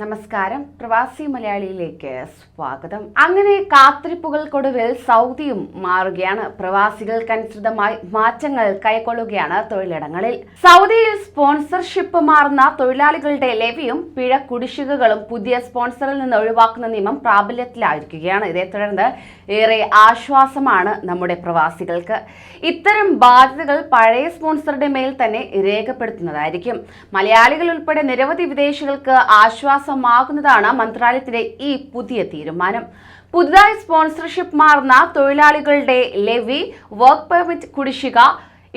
നമസ്കാരം. പ്രവാസി മലയാളിയിലേക്ക് സ്വാഗതം. അങ്ങനെ കാത്തിരിപ്പുകൾക്കൊടുവിൽ സൗദിയും മാറുകയാണ്. പ്രവാസികൾക്കനുസൃതമായി മാറ്റങ്ങൾ കൈക്കൊള്ളുകയാണ് തൊഴിലിടങ്ങളിൽ. സൗദിയിൽ സ്പോൺസർഷിപ്പ് മാറുന്ന തൊഴിലാളികളുടെ ലെവിയും പിഴ കുടിശ്ശികകളും പുതിയ സ്പോൺസറിൽ നിന്ന് ഒഴിവാക്കുന്ന നിയമം പ്രാബല്യത്തിലായിരിക്കുകയാണ്. ഇതേ തുടർന്ന് ഏറെ ആശ്വാസമാണ് നമ്മുടെ പ്രവാസികൾക്ക്. ഇത്തരം ബാധ്യതകൾ പഴയ സ്പോൺസറുടെ മേൽ തന്നെ രേഖപ്പെടുത്തുന്നതായിരിക്കും. മലയാളികൾ ഉൾപ്പെടെ നിരവധി വിദേശികൾക്ക് ആശ്വാസമാകുന്നതാണ് മന്ത്രാലയത്തിന്റെ ഈ പുതിയ തീരുമാനം. പുതുതായി സ്പോൺസർഷിപ്പ് മാറുന്ന തൊഴിലാളികളുടെ ലെവി വർക്ക് പെർമിറ്റ് കുടിശ്ശിക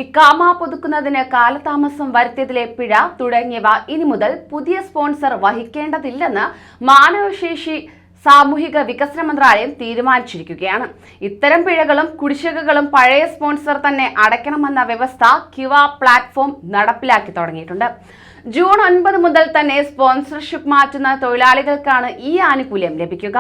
ഇക്കാമ പുതുക്കുന്നതിന് കാലതാമസം വരുത്തിയതിലെ പിഴ തുടങ്ങിയവ ഇനി മുതൽ പുതിയ സ്പോൺസർ വഹിക്കേണ്ടതില്ലെന്ന് മാനവശേഷി സാമൂഹിക വികസന മന്ത്രാലയം തീരുമാനിച്ചിരിക്കുകയാണ്. ഇത്തരം പിഴകളും കുടിശ്ശികകളും പഴയ സ്പോൺസർ തന്നെ അടയ്ക്കണമെന്ന വ്യവസ്ഥ ക്യുവ പ്ലാറ്റ്ഫോം നടപ്പിലാക്കി തുടങ്ങിയിട്ടുണ്ട്. ജൂൺ ഒൻപത് മുതൽ തന്നെ സ്പോൺസർഷിപ്പ് മാറ്റുന്ന തൊഴിലാളികൾക്കാണ് ഈ ആനുകൂല്യം ലഭിക്കുക.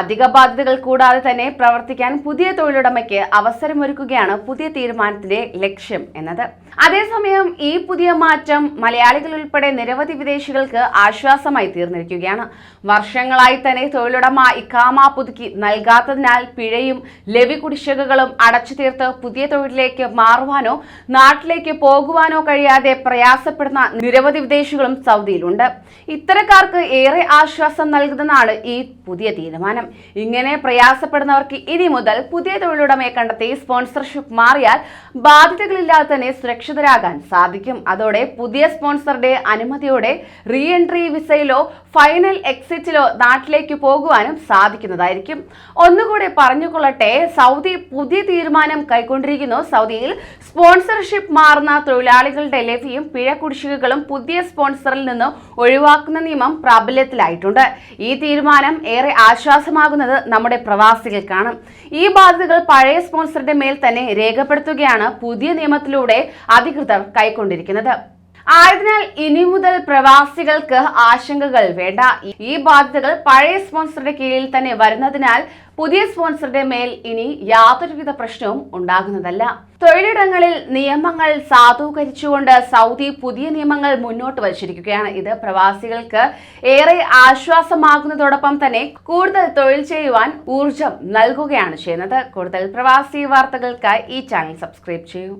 അധിക ബാധ്യതകൾ കൂടാതെ തന്നെ പ്രവർത്തിക്കാൻ പുതിയ തൊഴിലുടമയ്ക്ക് അവസരമൊരുക്കുകയാണ് പുതിയ തീരുമാനത്തിന്റെ ലക്ഷ്യം എന്നത്. അതേസമയം ഈ പുതിയ മാറ്റം മലയാളികൾ ഉൾപ്പെടെ നിരവധി വിദേശികൾക്ക് ആശ്വാസമായി തീർന്നിരിക്കുകയാണ്. വർഷങ്ങളായി തന്നെ തൊഴിലുടമ ഇക്കാമ പുതുക്കി നൽകാത്തതിനാൽ പിഴയും ലവി കുടിശ്ശികകളും അടച്ചു തീർത്ത് പുതിയ തൊഴിലിലേക്ക് മാറുവാനോ നാട്ടിലേക്ക് പോകുവാനോ കഴിയാതെ പ്രയാസപ്പെടുന്ന നിരവധി വിദേശികളും സൗദിയിലുണ്ട്. ഇത്തരക്കാർക്ക് ഏറെ ആശ്വാസം നൽകുന്നതാണ് ഈ പുതിയ തീരുമാനം. ഇങ്ങനെ പ്രയാസപ്പെടുന്നവർക്ക് ഇനി മുതൽ പുതിയ തൊഴിലുടമയെ കണ്ടെത്തി സ്പോൺസർഷിപ്പ് മാറിയാൽ ബാധ്യതകളില്ലാതെ തന്നെ സുരക്ഷിതരാകാൻ സാധിക്കും. അതോടെ പുതിയ സ്പോൺസറുടെ അനുമതിയോടെ റീ എൻട്രി വിസയിലോ ഫൈനൽ എക്സിറ്റിലോ നാട്ടിലേക്ക് പോകുവാനും സാധിക്കുന്നതായിരിക്കും. ഒന്നുകൂടെ പറഞ്ഞുകൊള്ളട്ടെ സൗദി പുതിയ തീരുമാനം കൈക്കൊണ്ടിരിക്കുന്നു. സൗദിയിൽ സ്പോൺസർഷിപ്പ് മാറുന്ന തൊഴിലാളികളുടെ ലഭ്യം പിഴ കുടിശ്ശികകളും പുതിയ സ്പോൺസറിൽ നിന്ന് ഒഴിവാക്കുന്ന നിയമം പ്രാബല്യത്തിലായിട്ടുണ്ട്. ഈ തീരുമാനം ഏറെ ആശ്വാസമാകുന്നത് നമ്മുടെ പ്രവാസികൾക്കാണ്. ഈ ബാധ്യതകൾ പഴയ സ്പോൺസറുടെ മേൽ തന്നെ രേഖപ്പെടുത്തുകയാണ് പുതിയ നിയമത്തിലൂടെ അധികൃതർ കൈക്കൊണ്ടിരിക്കുന്നത്. ആയതിനാൽ ഇനി മുതൽ പ്രവാസികൾക്ക് ആശങ്കകൾ വേണ്ട. ഈ ബാധ്യതകൾ പഴയ സ്പോൺസറുടെ കീഴിൽ തന്നെ വരുന്നതിനാൽ പുതിയ സ്പോൺസറുടെ മേൽ ഇനി യാതൊരുവിധ പ്രശ്നവും ഉണ്ടാകുന്നതല്ല. തൊഴിലിടങ്ങളിൽ നിയമങ്ങൾ സാധൂകരിച്ചുകൊണ്ട് സൗദി പുതിയ നിയമങ്ങൾ മുന്നോട്ട് വച്ചിരിക്കുകയാണ്. ഇത് പ്രവാസികൾക്ക് ഏറെ ആശ്വാസമാകുന്നതോടൊപ്പം തന്നെ കൂടുതൽ തൊഴിൽ ചെയ്യുവാൻ ഊർജം നൽകുകയാണ് ചെയ്യുന്നത്. കൂടുതൽ പ്രവാസി വാർത്തകൾക്കായി ഈ ചാനൽ സബ്സ്ക്രൈബ് ചെയ്യൂ.